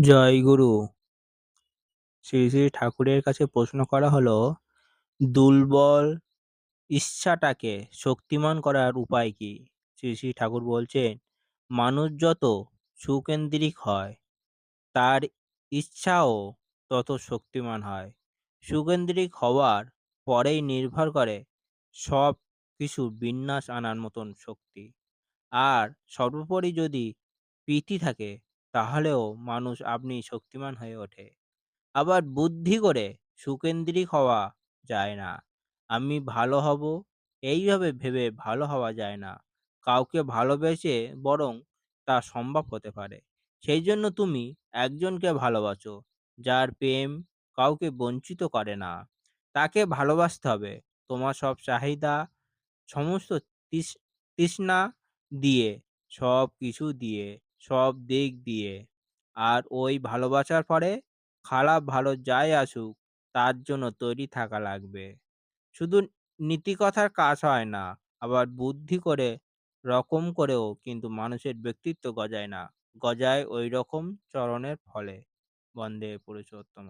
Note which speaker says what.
Speaker 1: জয়গুরু শ্রী শ্রী ঠাকুরের কাছে প্রশ্ন করা হলো, দুর্বল ইচ্ছাটাকে শক্তিমান করার উপায় কি? শ্রী শ্রী ঠাকুর বলছেন, মানুষ যত সুকেন্দ্রিক হয়, তার ইচ্ছাও তত শক্তিমান হয়। সুকেন্দ্রিক হওয়ার পরেই নির্ভর করে সব কিছু বিন্যাস আনার মতন শক্তি। আর সর্বোপরি যদি প্রীতি থাকে তাহলেও মানুষ আপনি শক্তিমান হয়ে ওঠে। আবার বুদ্ধি করে সুকেন্দ্রিক হওয়া যায় না। আমি ভালো হব, এইভাবে ভেবে ভালো হওয়া যায় না। কাউকে ভালোবেসে বরং তা সম্ভব হতে পারে। সেই জন্য তুমি একজনকে ভালোবাসো, যার প্রেম কাউকে বঞ্চিত করে না। তাকে ভালোবাসতে হবে। তোমার সব চাহিদা, সমস্ত তৃষ্ণা দিয়ে সব কিছু দিয়ে। সব দিক দিয়ে। আর ওই ভালোবাসার পরে খারাপ ভালো যাই আসুক, তার জন্য তৈরি থাকা লাগবে। শুধু নীতিকথার কাজ হয় না, আবার বুদ্ধি করে, রকম করেও কিন্তু মানুষের ব্যক্তিত্ব গজায় না। গজায় ওই রকম চরণের ফলে। বন্দে পুরুষোত্তম